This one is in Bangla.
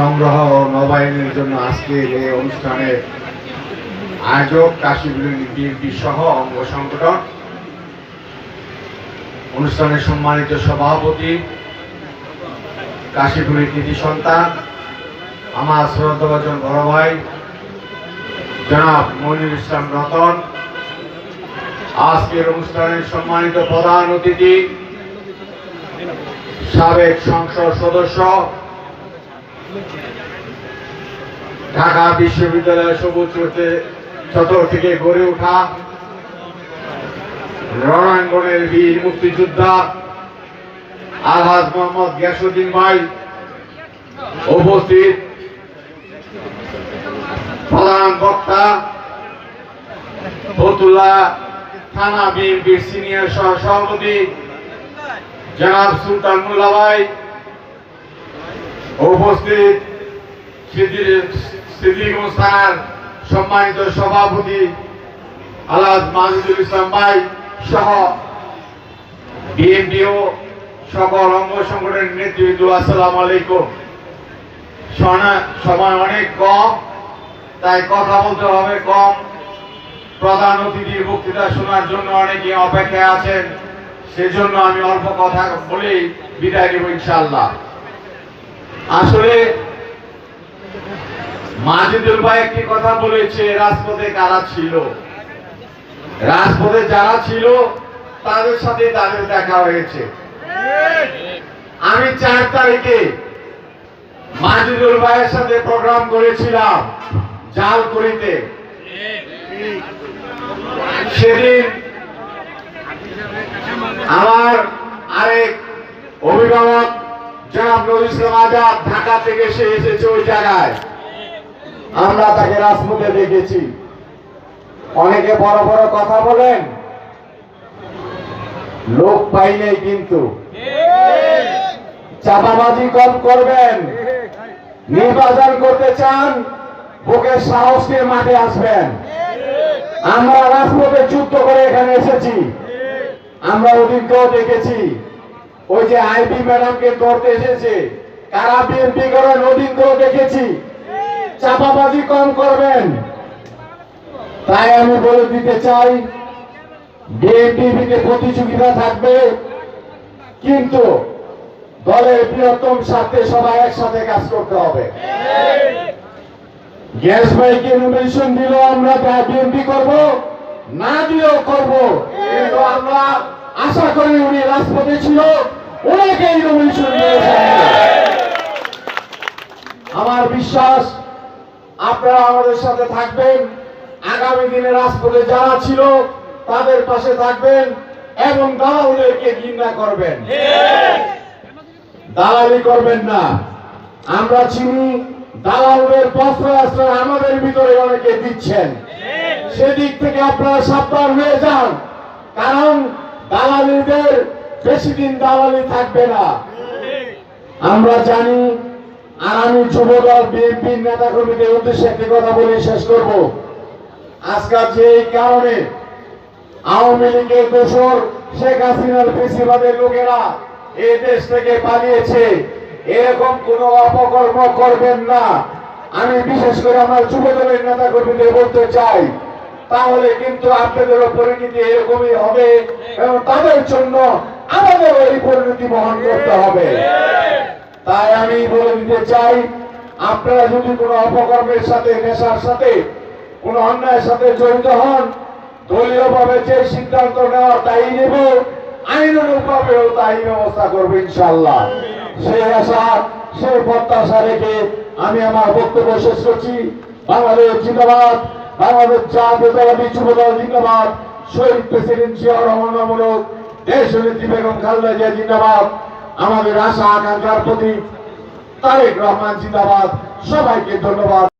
সংগ্রহ নবায়নের জন্য আজকে এই অনুষ্ঠানের আয়োজক কাশীপুরের বিএনপি সহ অঙ্গ সংগঠন, অনুষ্ঠানের সম্মানিত সভাপতি কাশীপুরের কৃতি সন্তান, আমার শ্রদ্ধাভাজন বড় ভাই, জনাব মনির ইসলাম রতন। আজকের অনুষ্ঠানের সম্মানিত প্রধান অতিথি, সাবেক সংসদ সদস্য ঢাকা বিশ্ববিদ্যালয়ের সবুজ চর্চে চত্বর থেকে গড়ে ওঠা রণাঙ্গনের বীর মুক্তিযোদ্ধা আলহাজ মোহাম্মদ গিয়াসুদ্দিন ভাই উপস্থিত। প্রধান বক্তা ফতুল্লা থানা বিএনপির সিনিয়র সহ সভাপতি জনাব সুলতান মোল্লা ভাই। উপস্থিত সিদ্দিকুল থানার সম্মানিত সভাপতি আলাদ মাজিদুল ইসলাম ভাই সহ বিএনপিও সকল অঙ্গ সংগঠনের নেতৃবৃন্দ, আসসালামু আলাইকুম। সময় অনেক কম, তাই কথা বলতে হবে কম। প্রধান অতিথির বক্তৃতা শোনার জন্য অনেকে অপেক্ষায় আছেন, সেজন্য আমি অল্প কথা বলেই বিদায় নেব ইনশাল্লাহ আসলে মাজিদুল ভাই একটি কথা বলেছে, রাজপথে কারা ছিল? রাজপথে যারা ছিল, তাদের সাথে তাদের দেখা হয়েছে। আমি চার তারিখে মাজিদুল ভাইয়ের সাথে প্রোগ্রাম করেছিলাম জাল করিতে সেদিন আমার আরেক অভিভাবক জনাব নজরুল ইসলাম আজাদ ঢাকা থেকে সে এসেছে ওই জায়গায়। আমরা তাকে রাজপথে দেখেছি। অনেকে বড় বড় কথা বলেন। লোক পাই নাই কিন্তু। চাপাবাজি কম করবেন। নির্বাচন করতে চান বুকের সাহস নিয়ে মাঠে আসবেন। আমরা রাজপথে যুদ্ধ করে এখানে এসেছি। আমরা অভিজ্ঞ দেখেছি। ওই যে আইবি ম্যাডামকে ধরতে এসেছে। কারা বিএনপি করেন ওদিনকেও দেখেছি। চাপাবাজি কম করবেন। তাই আমি বলে দিতে চাই, বিএনপিতে প্রতিযোগিতা থাকবে, কিন্তু দলের বৃহত্তম স্বার্থে সবাই একসাথে কাজ করতে হবে। গ্যাস ভাইকে নমিনেশন দিল আমরা বিএনপি করব, না দিলেও করব। কিন্তু আমরা আশা করি উনি রাজপথে ছিল। নমিনেশন আমার বিশ্বাস, আপনারা আমাদের সাথে থাকবেন। আগামী দিনে রাজপথে যারা ছিল, তাদের পাশে থাকবেন এবং দালালদেরকে ঘৃণা করবেন। দালালি করবেন না। আমরা চিনি, দালালদের আশ্রয় আমাদের ভিতরে অনেকে দিচ্ছেন। সেদিক থেকে আপনারা সাবধান হয়ে যান। কারণ দালালিদের বেশি দিন দালালি থাকবে না। আমরা জানি আর আমি যুবদল, বিএনপির নেতা কর্মীদের উদ্দেশ্যে একটি কথা বলে শেষ করব। আজকাল যে এই কারণে আওয়ামী লীগের দোসর শেখ হাসিনার বেশিরভাগের লোকেরা এই দেশ থেকে পালিয়েছে। এরকম কোন অপকর্ম করবেন না। আমি বিশেষ করে আমার যুব দলের নেতা কর্মীদের বলতে চাই, তাহলে কিন্তু আপনাদেরও পরিণতি এরকমই হবে এবং তাদের জন্য আমাদের এই পরিণতি বহন করতে হবে। তাই আমি বলে দিতে চাই আপনারা যদি কোনো অপকর্মের সাথে নেশার সাথে কোন অন্যায়ের সাথে জড়িত হন দলীয় ভাবে যে সিদ্ধান্ত নেওয়া তাই নেব আইনানুগ ভাবেও তাই ব্যবস্থা করব ইনশাল্লাহ সেই আশা সেই প্রত্যাশা রেখে আমি আমার বক্তব্য শেষ করছি। বাংলাদেশ জিন্দাবাদ বাংলাদেশ জাতীয়তাবাদী যুবদল জিন্দাবাদ শহীদ প্রেসিডেন্ট জিয়াউর রহমানমূলক দেশ নেত্রী বেগম খালেদা জিয়া জিন্দাবাদ, আমাদের আশা আকাঙ্ক্ষার প্রতি তারেক রহমান জিন্দাবাদ। সবাইকে ধন্যবাদ।